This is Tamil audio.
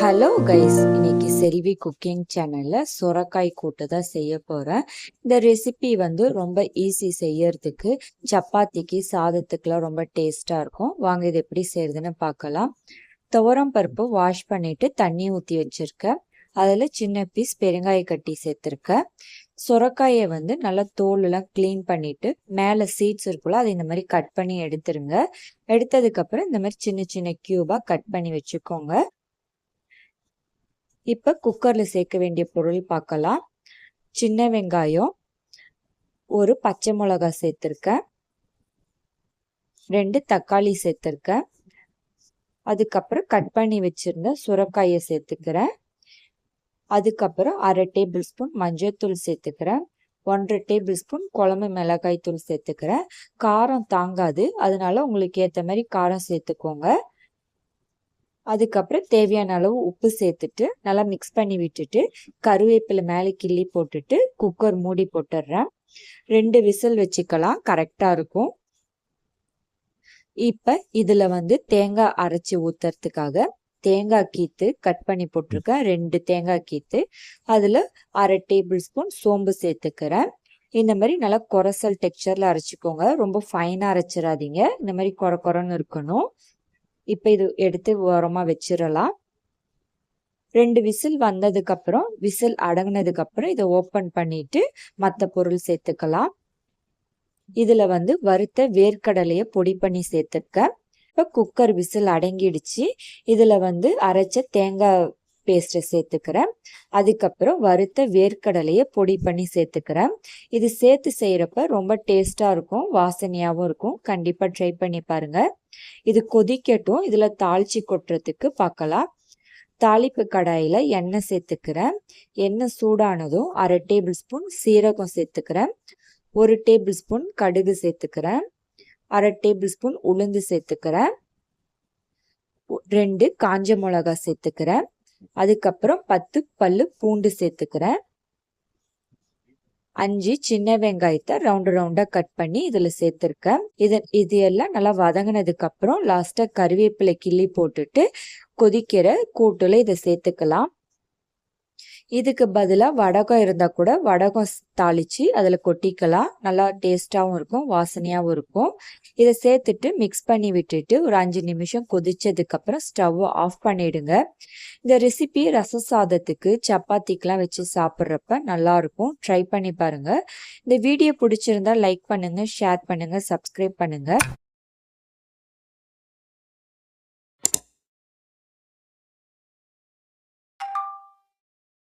ஹலோ கைஸ் இன்னைக்கு செல்வி குக்கிங் சேனல்ல சுரக்காய் கூட்டு தான் செய்ய போறேன். இந்த ரெசிபி வந்து ரொம்ப ஈஸி செய்யறதுக்கு சப்பாத்திக்கு சாதத்துக்குலாம் ரொம்ப டேஸ்டா இருக்கும். வாங்க இது எப்படி செய்யறதுன்னு பார்க்கலாம். துவரம் பருப்பு வாஷ் பண்ணிட்டு தண்ணி ஊற்றி வச்சிருக்கேன். அதில் சின்ன பீஸ் பெருங்காய கட்டி சேர்த்துருக்கேன். சுரக்காயை வந்து நல்லா தோலெல்லாம் க்ளீன் பண்ணிட்டு மேலே சீட்ஸ் இருக்குல்ல அதை இந்த மாதிரி கட் பண்ணி எடுத்துருங்க. எடுத்ததுக்கப்புறம் இந்த மாதிரி சின்ன சின்ன க்யூபாக கட் பண்ணி வச்சுக்கோங்க. இப்போ குக்கரில் சேர்க்க வேண்டிய பொருள் பார்க்கலாம். சின்ன வெங்காயம் ஒரு பச்சை மிளகா சேர்த்துருக்கேன் ரெண்டு தக்காளி சேர்த்துருக்கேன் அதுக்கப்புறம் கட் பண்ணி வச்சுருந்த சுரக்காயை சேர்த்துக்கிறேன் அதுக்கப்புறம் அரை டேபிள் ஸ்பூன் மஞ்சள் சேர்த்துக்கிறேன் ஒன்றரை டேபிள் ஸ்பூன் குழம்பு மிளகாய் தூள் சேர்த்துக்கிறேன் காரம் தாங்காது. அதனால உங்களுக்கு ஏற்ற மாதிரி காரம் சேர்த்துக்கோங்க. அதுக்கப்புறம் தேவையான அளவு உப்பு சேர்த்துட்டு நல்லா மிக்ஸ் பண்ணி விட்டுட்டு கருவேப்பிலை மேலே கிள்ளி போட்டுட்டு குக்கர் மூடி போட்டுடுறேன். ரெண்டு விசில் வச்சுக்கலாம் கரெக்டாக இருக்கும். இப்போ இதில் வந்து தேங்காய் அரைச்சி ஊற்றுறதுக்காக தேங்காய் கீத்து கட் பண்ணி போட்டிருக்கேன். ரெண்டு தேங்காய் கீத்து. அதில் அரை டேபிள் ஸ்பூன் சோம்பு சேர்த்துக்கிறேன். இந்த மாதிரி நல்லா குரசல் டெக்ஸ்சரில் அரைச்சிக்கோங்க. ரொம்ப ஃபைனாக அரைச்சிடாதீங்க. இந்த மாதிரி குறை குறைன்னு இருக்கணும். இப்போ இது எடுத்து ஓரமாக வச்சிடலாம் ரெண்டு விசில் வந்ததுக்கப்புறம் விசில் அடங்கினதுக்கப்புறம் இதை ஓப்பன் பண்ணிட்டு மற்ற பொருள் சேர்த்துக்கலாம். இதில் வந்து வறுத்த வேர்க்கடலையை பொடி பண்ணி சேர்த்துக்க. இப்போ குக்கர் விசில் அடங்கிடுச்சு. இதில் வந்து அரைச்ச தேங்காய் பேஸ்ட்டை சேர்த்துக்கிறேன். அதுக்கப்புறம் வறுத்த வேர்க்கடலையை பொடி பண்ணி சேர்த்துக்கிறேன். இது சேர்த்து செய்கிறப்ப ரொம்ப டேஸ்ட்டாக இருக்கும் வாசனையாகவும் இருக்கும். கண்டிப்பாக ட்ரை பண்ணி பாருங்கள் இது கொதிக்கட்டும். இதில் தாளிச்சு கொட்டுறதுக்கு பார்க்கலாம் தாளிப்பு கடாயில் எண்ணெய் சேர்த்துக்கிறேன். எண்ணெய் சூடானதும் அரை டேபிள் ஸ்பூன் சீரகம் சேர்த்துக்கிறேன். ஒரு டேபிள் ஸ்பூன் கடுகு சேர்த்துக்கிறேன். அரை டேபிள் ஸ்பூன் உளுந்து சேர்த்துக்கிறேன். ரெண்டு காஞ்ச மிளகா சேர்த்துக்கிறேன். அதுக்கப்புறம் பத்து பல்லு பூண்டு சேர்த்துக்கிறேன். அஞ்சு சின்ன வெங்காயத்தை ரவுண்டு ரவுண்டா கட் பண்ணி இதுல சேர்த்துருக்கேன். இது இது எல்லாம் நல்லா வதங்கினதுக்கு அப்புறம் லாஸ்டா கருவேப்பிலை கிள்ளி போட்டுட்டு கொதிக்கிற கூட்டுல இதை சேர்த்துக்கலாம். இதுக்கு பதிலாக வடகம் இருந்தால் கூட வடகம் தாளித்து அதில் கொட்டிக்கலாம். நல்லா டேஸ்ட்டாகவும் இருக்கும் வாசனையாகவும் இருக்கும். இதை சேர்த்துட்டு மிக்ஸ் பண்ணி விட்டுட்டு ஒரு அஞ்சு நிமிஷம் கொதிச்சதுக்கப்புறம் ஸ்டவ்வை ஆஃப் பண்ணிடுங்க. இந்த ரெசிபி ரச சாதத்துக்கு சப்பாத்திக்கெலாம் வச்சு சாப்பிட்றப்ப நல்லாயிருக்கும் ட்ரை பண்ணி பாருங்கள் இந்த வீடியோ பிடிச்சிருந்தா லைக் பண்ணுங்கள் ஷேர் பண்ணுங்கள் சப்ஸ்கிரைப் பண்ணுங்கள்